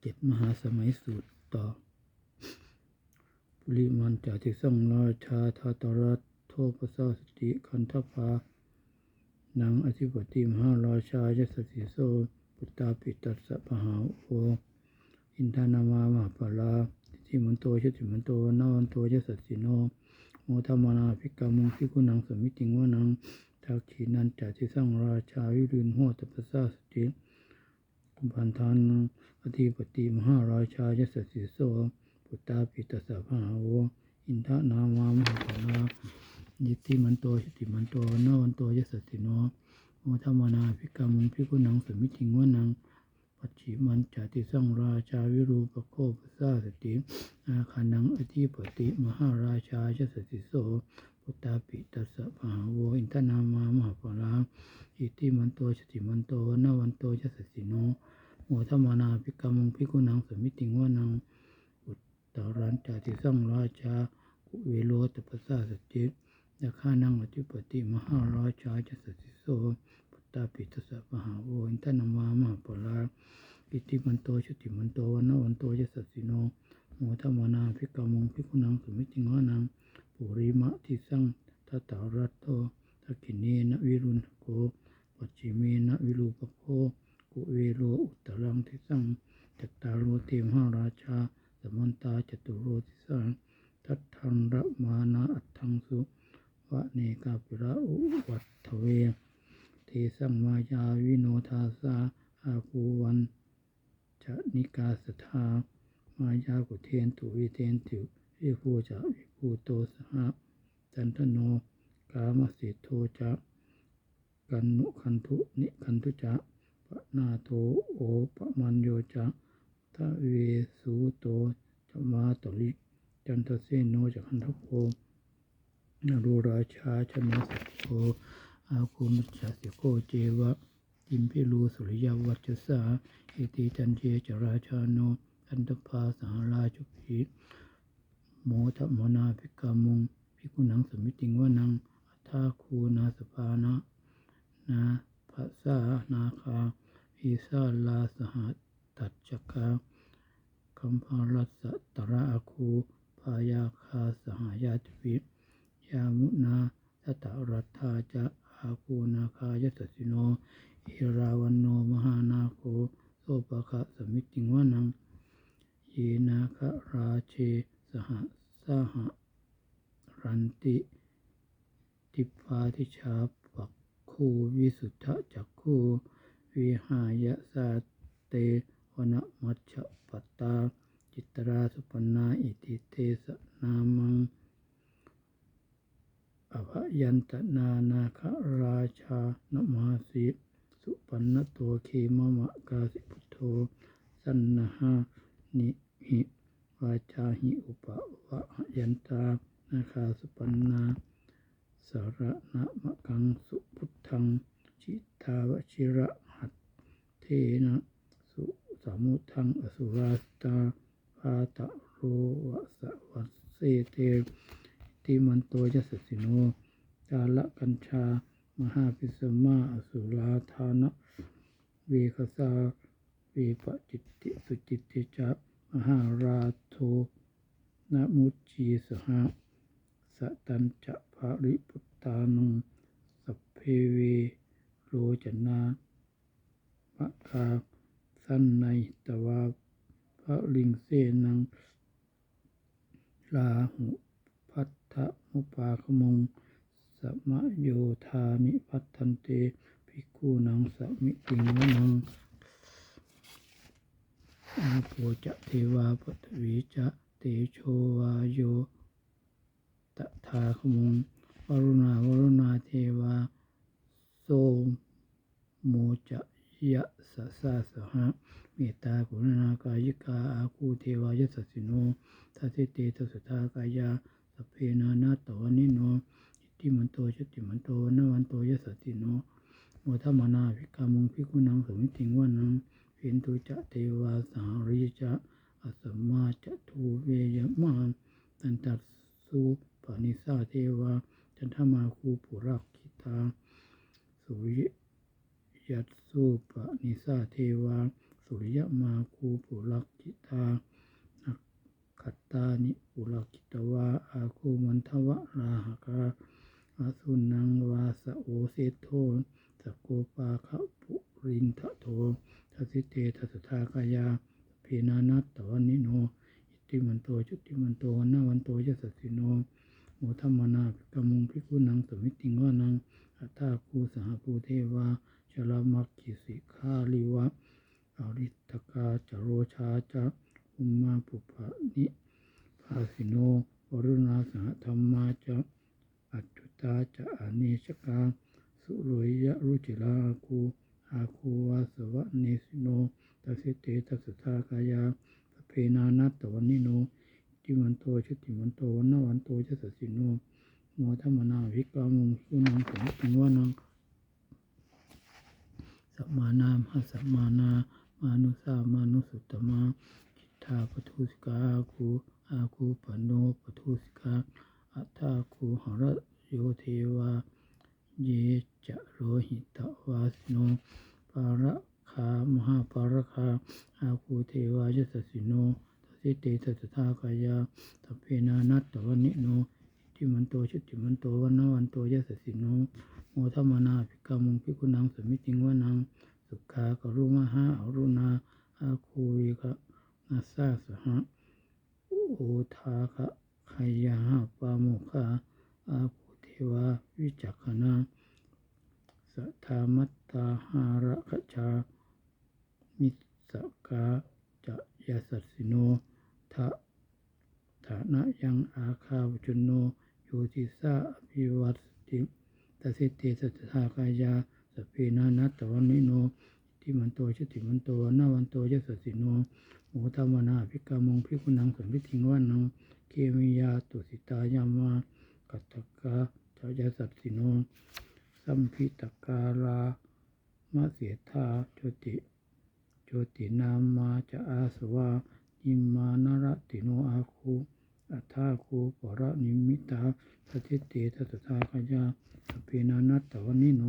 เจ็ดมหาสมัยสูตรต่อปุริมันจาติสังราชาทาตรัตโทปสาสติคันทภานังอธิปติมหาราชายสสิโสปุตตาปิตัสสะปหาโออินทานามามหาปลาทิมันโตชติมันโตนาวันโตยสัสิโนโมธรรมานาภิกามุงพิกุนังสมิติงวนังทักขีนันจาติสังราชาวิรุณโหตปสาสติ พันธานังอธิปติมหาราชายสสิโสปุตตาปิตัสสะปหาโออินทานามามหาปลายิตติมันโตชิติมันโตนวันโตยสสสิโนโมธรรมนาภิกามุงภิกุนังสมิทิงวนังปัจฉิมันจติสังราชาวิรูปโคปสาสติอาคานังอธิปติมหาราชายสัสสิโส พุตตาปิตัสสะภาโวอินทนามามหาปลาอิติมันโตชติมันโตนวันโตยสัสสิโนโมธรรมนาภิกามุงภิกุนังสมิทิงวานังอุตตรันจติสังราชากุเวโลตปสสาสติยาข้านังอธิปติมหาราชาจสติโสพุตตาปิตสสะมหาโวอินทนามามหาปลาอิติมันโตชติมันโตวันนวันโตยสัสสิโนโมทมานาภิกามุงภิกุนังสมิจิงวานัง ปุริมะทิสังทัตตารัตโตทักขิเนนวิรุณโกปัจฉิเมนวิรูปโคกุเวโลอุตรังทิสังจัตตารโรเตมหาราชา สมันตาจตุโรทิสังทัตทังระมานะอัตถังสุวะเนกาปิระอุวัตถเวเทสังมายาวิโนทาสาอาคูวันจะนิกาสทามายากุเทนตุวิเทนตุวิภูจะวิภูโตสหจันทโนกามสิโทจะกันนุคันทุนิคันทุจะปะนาโทโอปะมันโยจะทะเวสุโตจมาตลิจันทเสโนจะคันทโพนรูราชาชนะสัพโคอาคูมัจสิโกเจวะจิมพิลูสุริยวัจสาอิติจันเจจราชาโนอันตภาสหราชุพีโมทมนาภิกามุงภิกุนังสมิติงวนัง อัฏฐาคูนาสปานะนาภาษานาคาวิสาลาสหัตตัจจกาคัมภารัสตระอาคูพายาคาสหายาติวิยามุนาสตะรัตถาจะอาคูนาคายสสิโนอิราวันโนมหานาโคโสปะคะสมิติงวนังเยนาคราเชสหสหรันติ ติปาทิชาปักคูวิสุทธะจักคูวิหายะสาเตวนะมัชฌะปัตตา จิตราสุปนาอิติเตสะนามังอภยันตนานาคราชานมาสิสุปนนตัวเคมมะกาสิพุทโธสันนหานิหิวาจาหิอุปวะยันตานาคาสุปันนา สารณะมะกังสุพุทธัง จิตาวชิระหัตเทนะสุสามุทังอสุราตาพาตะโรวะสะวัสเสเตติมันโตยสสิโนกาละกัญชา มหาพิสมาอสุราธานะเวคสาเวปจิตติสุจิตติจะมหาราโทนะมุจจีสหะสตันจะ ภริพุตตานังสัพเพเวโรจนามะคาสันในตวาพระลิงเสนังลาหุพัทธมุปาคมงสมะโยธานิพัทันเตภิกขุนังสมิติงวนังอาโปจะเทวาปตวีจะเตโชวาโยตถาคมงวรุณาวรุณาเทวา โสโมจะยะสะสะสหะเมตตากรุณากายิกาอาคูเทวายสัสสิโนทัสเตทัสสุทากายาสพเพนานาตวนิโนอิติมันโตชติมันโตนวันโตยสัสสิโนโมทัมานาภิกามุงภิกุนังสมิติงวานังเห็นตุจะเทวาสหริจะอสมมาจะทูเวยมาตันตัสสุปานิสาเทวาจันทมาคูปุรักขิตา สุริยัตสุปนิสาเทวา สุริยมาคูปุรักกิตานักขัตตานิปุรักกิตวา อาคูมันทวะราหกาอาสุนังวาสโอเสโทสกโกปาคปุรินทะโททัสสิเตทัสทากายาเพนานัตตวันนิโน อิติมันโตจุติมันโตนนาวันโตยสัสสิโน โมทัมมนาภิกขมุงภิกขุนังสมิติงว่านังอัตตาภูสหภูเทวาชลามักขิสิคาลิวะอริตกาจโรชาจะอุมมาปุปะนิภาสิโนวรุณาสหธรรมาจะอัจจุตาจะอเนชกาสุโรยยะรุจิลาคูอาคูวาสวะเนสิโนตัสสิเตตัสสทากายาสเพนานัตตวันนิโน ติมันโตชุติมันโตวันนาวันโตจะสัสสิโนโมทัมมนาวิกามุงสุนังสมติงวานังสัมมานามัสสัมมานามานุสามานุสุตมาจิตาปทุสกาอาคูอาคูปโนปทุสกาอัตตาคูหระโยเทวาเยจะโรหิตวาสโนปาระคามหาปาระคาอาคูเทวายสสสิโน สิเตสัสทากายาตัพเพนานัตตวันนิโนอิติมันโตชุติมันโตวันนวันโตยะสสสิโนโมทัมมานาภิกามุงภิกุนังสมิติงวานังสุขากรุมหาอรุณาอาคูวิกะนาสาสหะโอทาคะขยาปาโมคาอาภูเทวาวิจักขณาสัทธามัตตาหาระคชา มิสกาจะยาสัสสิโนทะฐานะยังอาคาวจุนโนโยติสาอภิวัตติต สัตถากายาสพเพนานัตตวันนิโนอิติมันโตชติมันโตนาวันโตยสัสสิโนโมทัมมนาภิกามงภิกขุนังสัมพิทิงวันนังเกมิยาตุสิตายามากัตตกาจายาสัสสิโนสัมพิตกาลามะเสธาโจติโจตินามาจะอาสวานิมานรติโนอาคู อัฏฐาคูปรนิมิตาสติเตทัสสทากายาสเพนานัตตวันนิโน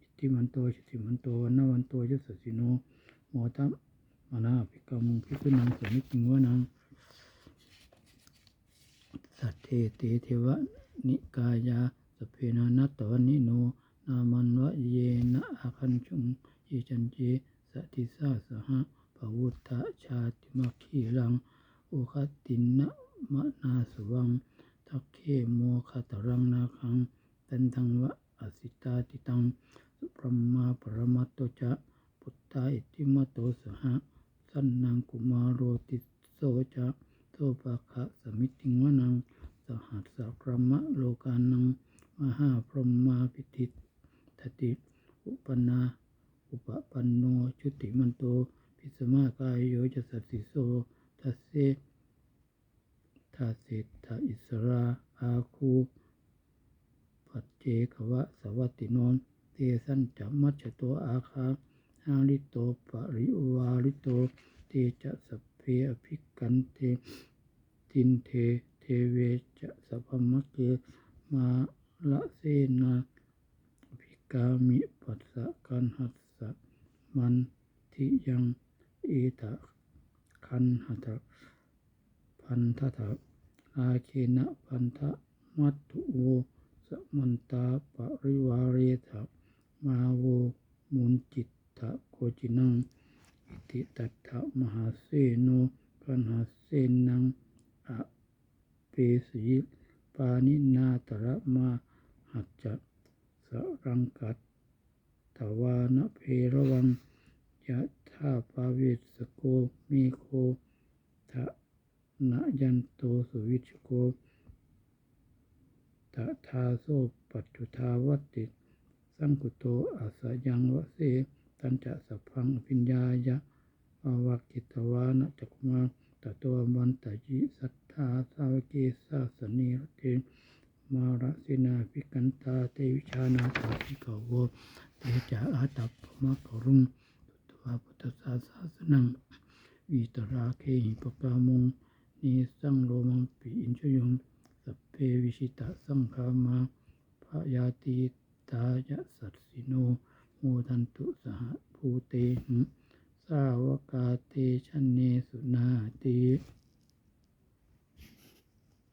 อิติมันโตชิติมันโตวันนวันโตยสสสิโนโมตัมมานาภิกขมุงภิกขุนังสมิติงวนังสัตเทเตเทวะนิกายาสเพนานัตตวันนิโนนามันวะเยนะอาคันจุงเยจันเจสติสาสหะภาวุตตะชาติมัคคีลังโอคตินะ มะนาสวัง ทักเคโมคาตรังนาคัง ตันทังวะอสิตาติตัง สุปรมาปรมัตโตจะปุตตาอิติมโตสหะสันนังกุมารโรติโสจะโทปะคะสมิติงวนัง สหัสสะพรหมโลกานัง มหาพรหมาปิติทติอุปนา อุปปันโนชุติมันโต พิสมากายโยจะสัสสิโสทัสเส ทัสเสทาอิสราอาคูปัจเจกวะสวัตติโนนเตสันจัมมัจจโตอาคาหาลิโตปริวาลิโตเตจะสเพอภิกันเตตินเทเทเวจะสัพมะเกมาละเสนาภิกามิปัสสะกันหัสสะมันทิยังเอตะคันหัตะพันทะทะ อาเคนะพันทะมัตตุโวสมันตาปริวาเรทะมาโวมุนจิตตะโคจินังอิติตัตถะมหาเสโนกันหาเสนังอะเปสีปานินาตระมาหัจจะสรังกัตวานะเพระวังยะธาปาเวสโกมีโคทะ นะยันโตสุวิชโกทะทาโซปัจจุทาวติสังกุโตอาสยังวะเสตันจะสัพพังอภิญญายะอาวากิตวานะจักมาตะตัวมันตะยิสัทธาสาวเกสาสนีรเตมาระสินาภิกันตาเตวิชานาสาภิกโวเตจาอาตัปปมะกรุงตุตวาพุทธศาสาสนังวิตราเคหิปปามง นิสังโลมังปิอินชยงสัพเพวิชิตะสังขามาพยาติตายะสัตสิโนโมทันตุสหภูเตหสาวกาเตชนเนสุนาติ